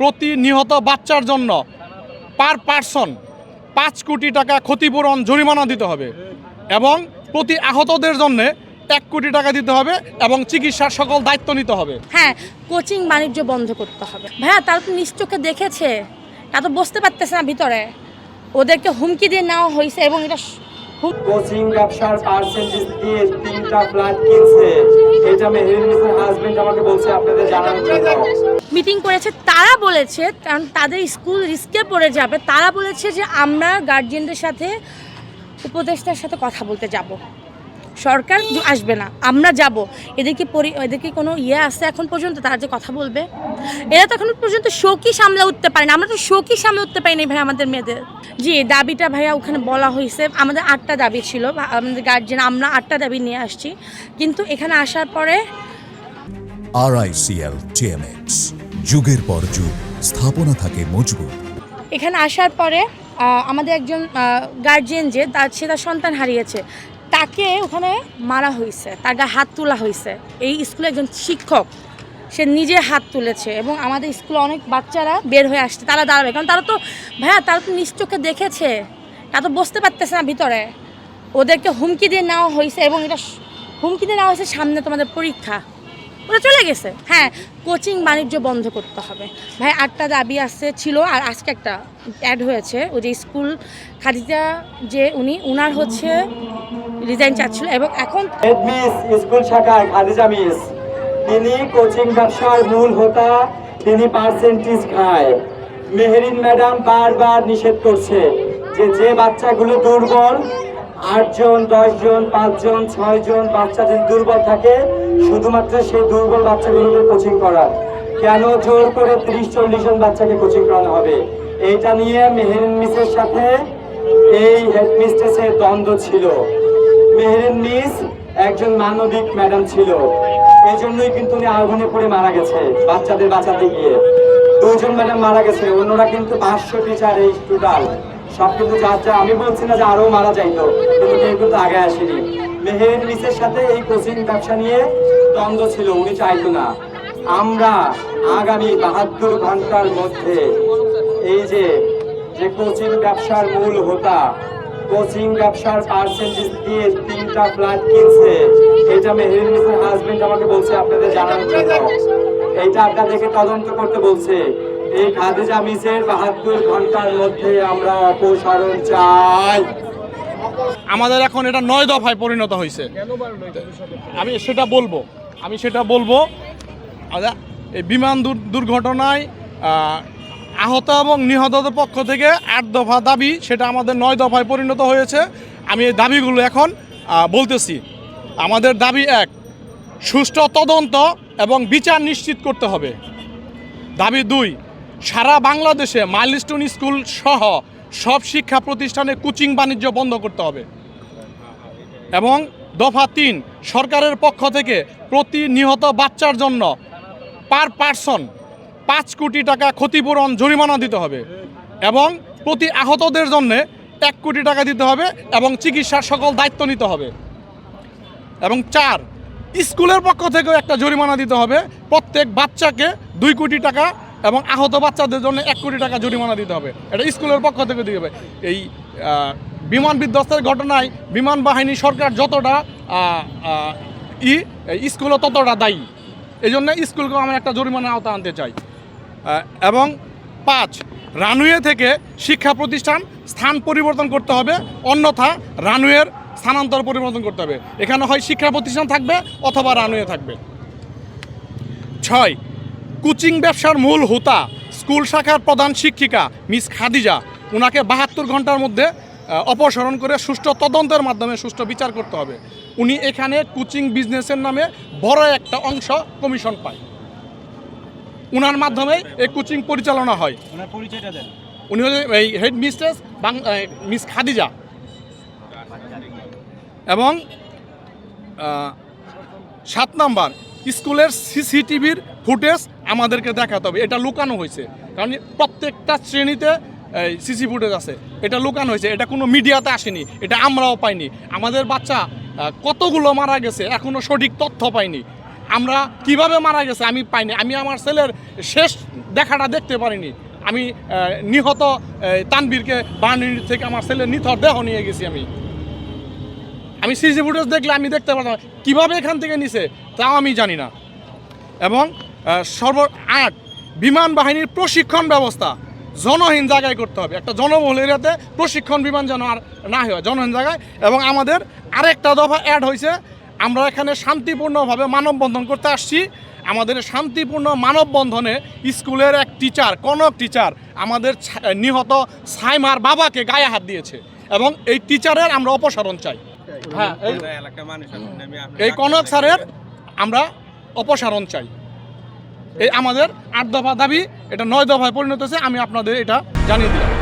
প্রতি নিহত বাচ্চার জন্য পার পার্সন পাঁচ কোটি টাকা ক্ষতিপূরণ জরিমানা দিতে হবে এবং প্রতি আহতদের জন্য এক কোটি টাকা দিতে হবে এবং চিকিৎসার সকল দায়িত্ব নিতে হবে। হ্যাঁ কোচিং বাণিজ্য বন্ধ করতে হবে। ভাইয়া তারা তো নিশ্চোখে দেখেছে। তা তো বুঝতে পারতেছে না ভিতরে। ওদেরকে হুমকি দিয়ে নেওয়া হয়েছে এবং এটা কোচিং ব্যবসার পার্সেন্টেজ দিয়ে তিনটা ফ্ল্যাট কিনছে। মিটিং করেছে, তারা বলেছে, কারণ তাদের স্কুল রিস্কে পড়ে যাবে, তারা বলেছে যে আমরা গার্জিয়ানদের সাথে উপদেষ্টার সাথে কথা বলতে যাব। সরকার আসবে না আমরা যাব। এদেরকে পরি এদেরকে কোনো ইয়ে আছে এখন পর্যন্ত? তারা যে কথা বলবে? এরা তো এখন পর্যন্ত শোকই সামলে উঠতে পারে না আমরা তো শোকই সামলে উঠতে পারি না ভাই আমাদের মেয়েদের। জি দাবিটা ভাইয়া ওখানে বলা হয়েছে। আমাদের আটটা দাবি ছিল। আমাদের গার্জেন আমরা আটটা দাবি নিয়ে আসছি। কিন্তু এখানে আসার পরে আরআইসিএল টিএমএক্স যুগের পর যুগ স্থাপনা থাকে মজবুত। এখানে আসার পরে আমাদের একজন গার্জিয়ান যে তার সে তার সন্তান হারিয়েছে। তাকে ওখানে মারা হয়েছে, তার গায়ে হাত তোলা হয়েছে। এই স্কুলে একজন শিক্ষক, সে নিজে হাত তুলেছে এবং আমাদের স্কুলে অনেক বাচ্চারা বের হয়ে আসছে, তারা দাঁড়াবে। কারণ তারা তো, ভাইয়া, তারা তো নিশ্চোখে দেখেছে, তারা তো বুঝতে পারতেছে না ভিতরে। ওদেরকে হুমকি দিয়ে নেওয়া হয়েছে এবং এটা হুমকি দিয়ে নেওয়া হয়েছে সামনে তোমাদের পরীক্ষা। ওরা চলে গেছে। হ্যাঁ কোচিং বাণিজ্য বন্ধ করতে হবে। ভাই, আটটা দাবি আছে ছিল, আর আজকে একটা অ্যাড হয়েছে, ওই যে স্কুল খাদিজা যে, উনি, উনার হচ্ছে রিজাইন চাচ্ছিল এবং এখন মিস স্কুল শাখায় খাদিজা মিস তিনি কোচিং ব্যবসার মূল হোতা, তিনি পার্সেন্টেজ খায়। মেহেরিন ম্যাডাম বারবার নিষেধ করছে যে যে বাচ্চাগুলো দুর্বল, আটজন, দশজন, পাঁচজন, ছয়জন বাচ্চা যদি দুর্বল থাকে, শুধুমাত্র সেই দুর্বল বাচ্চাগুলোকে কোচিং করার কেন জোর করে তিরিশ, চল্লিশ জন বাচ্চাকে কোচিং করানো হবে? এইটা নিয়ে মেহেরিন মিসের সাথে এই হেডমিস্ট্রেসের দ্বন্দ্ব ছিল। মেহেরিন মিস একজন মানবিক ম্যাডাম ছিল। এই জন্যই কিন্তু উনি আগুনে পড়ে মারা গেছে, বাচ্চাদের বাঁচাতে গিয়ে। দুজন ম্যাডাম মারা গেছে, অন্যরা কিন্তু পাঁচশো টিচার এই টোটাল। সব কিন্তু যা যা আমি বলছি না যে আরও মারা যাইতো, কিন্তু কেউ কিন্তু আগে আসেনি। মেহেরিন মিসের সাথে এই কোচিং ব্যবসা নিয়ে দ্বন্দ্ব ছিল, উনি চাইতো না। আমরা আগামী বাহাত্তর ঘণ্টার মধ্যে এই যে যে কোচিং ব্যবসার মূল হোতা কোচিং ব্যবসার পার্সেন্টেজ দিয়ে তিনটা ফ্ল্যাট কিনছে। এটা মেহেরিন মিসের হাজবেন্ড আমাকে বলছে আপনাদের জানানোর জন্য। এইটা আপনাদেরকে তদন্ত করতে বলছে। এই খাদিজা মিসের বাহাত্তর ঘণ্টার মধ্যে আমরা অপসারণ চাই। আমাদের এখন এটা নয় দফায় পরিণত হয়েছে। আমি সেটা বলব। আমি সেটা বলব। আচ্ছা, এই বিমান দুর- দুর্ঘটনায় আহত এবং নিহতদের পক্ষ থেকে আট দফা দাবি, সেটা আমাদের নয় দফায় পরিণত হয়েছে। আমি এই দাবিগুলো এখন বলতেছি। আমাদের দাবি এক, সুষ্ঠু তদন্ত এবং বিচার নিশ্চিত করতে হবে। দাবি দুই, সারা বাংলাদেশে মাইলস্টোন স্কুল সহ সব শিক্ষা প্রতিষ্ঠানে কোচিং বাণিজ্য বন্ধ করতে হবে। এবং দফা তিন, সরকারের পক্ষ থেকে প্রতি নিহত বাচ্চার জন্য পার পার্সন পাঁচ কোটি টাকা ক্ষতিপূরণ জরিমানা দিতে হবে এবং প্রতি আহতদের জন্য এক কোটি টাকা দিতে হবে এবং চিকিৎসার সকল দায়িত্ব নিতে হবে। এবং চার, স্কুলের পক্ষ থেকেও একটা জরিমানা দিতে হবে। প্রত্যেক বাচ্চাকে দুই কোটি টাকা এবং আহত বাচ্চাদের জন্য এক কোটি টাকা জরিমানা দিতে হবে। এটা স্কুলের পক্ষ থেকে দিতে হবে। এই বিমান বিধ্বস্তের ঘটনায় বিমান বাহিনী সরকার যতটা ই স্কুলও ততটা দায়ী। এই জন্য স্কুলকেও আমি একটা জরিমানা আওতা আনতে চাই। এবং পাঁচ, রানওয়ে থেকে শিক্ষা প্রতিষ্ঠান স্থান পরিবর্তন করতে হবে, অন্যথা রানওয়ের স্থানান্তর পরিবর্তন করতে হবে। এখানে হয় শিক্ষা প্রতিষ্ঠান থাকবে অথবা রানওয়ে থাকবে। ছয়, কোচিং ব্যবসার মূল হোতা, স্কুল শাখার প্রধান শিক্ষিকা, মিস খাদিজা। ওনাকে বাহাত্তর ঘণ্টার মধ্যে অপসারণ করে সুষ্ঠু তদন্তের মাধ্যমে সুষ্ঠু বিচার করতে হবে। উনি এখানে কোচিং বিজনেসের নামে বড় একটা অংশ কমিশন পায়। উনার মাধ্যমে এই কোচিং পরিচালনা হয়। পরিচয়টা দেন। উনি হচ্ছে এই হেড মিস্ট্রেস মিস খাদিজা। এবং সাত নাম্বার স্কুলের সিসিটিভির ফুটেজ আমাদেরকে দেখাতে হবে। এটা লুকানো হয়েছে। কারণ প্রত্যেকটা শ্রেণীতে সিসি ফুটেজ আছে। এটা লুকানো হয়েছে। এটা কোনো মিডিয়াতে আসেনি। এটা আমরাও পাইনি। আমাদের বাচ্চা কতগুলো মারা গেছে এখনও সঠিক তথ্য পাইনি। আমরা কীভাবে মারা গেছে আমি পাইনি। আমি আমার ছেলের শেষ দেখাটা দেখতে পারিনি। আমি নিহত তানবীরকে বার্ন থেকে আমার ছেলের নিথর দেহ নিয়ে গেছি আমি। আমি সিজি ফুটেজ দেখলে আমি দেখতে পারতাম, কীভাবে এখান থেকে নিছে, তাও আমি জানি না। এবং সর্ব, আট, বিমান বাহিনীর প্রশিক্ষণ ব্যবস্থা জনহীন জায়গায় করতে হবে। একটা জনবহুল এরিয়াতে প্রশিক্ষণ বিমান যেন আর না হয়, জনহীন জায়গায়। এবং আমাদের আরেকটা দফা অ্যাড হয়েছে আমরা এখানে শান্তিপূর্ণভাবে মানববন্ধন করতে আসছি। আমাদের শান্তিপূর্ণ মানববন্ধনে স্কুলের এক টিচার কনক টিচার আমাদের নিহত সাইমার বাবাকে গায়ে হাত দিয়েছে এবং এই টিচারের আমরা অপসারণ চাই। হ্যাঁ এই এই কনক স্যারের আমরা অপসারণ চাই। এই আমাদের আট দফা দাবি এটা নয় দফায় পরিণত হয়েছে আমি আপনাদের এটা জানিয়ে দিলাম।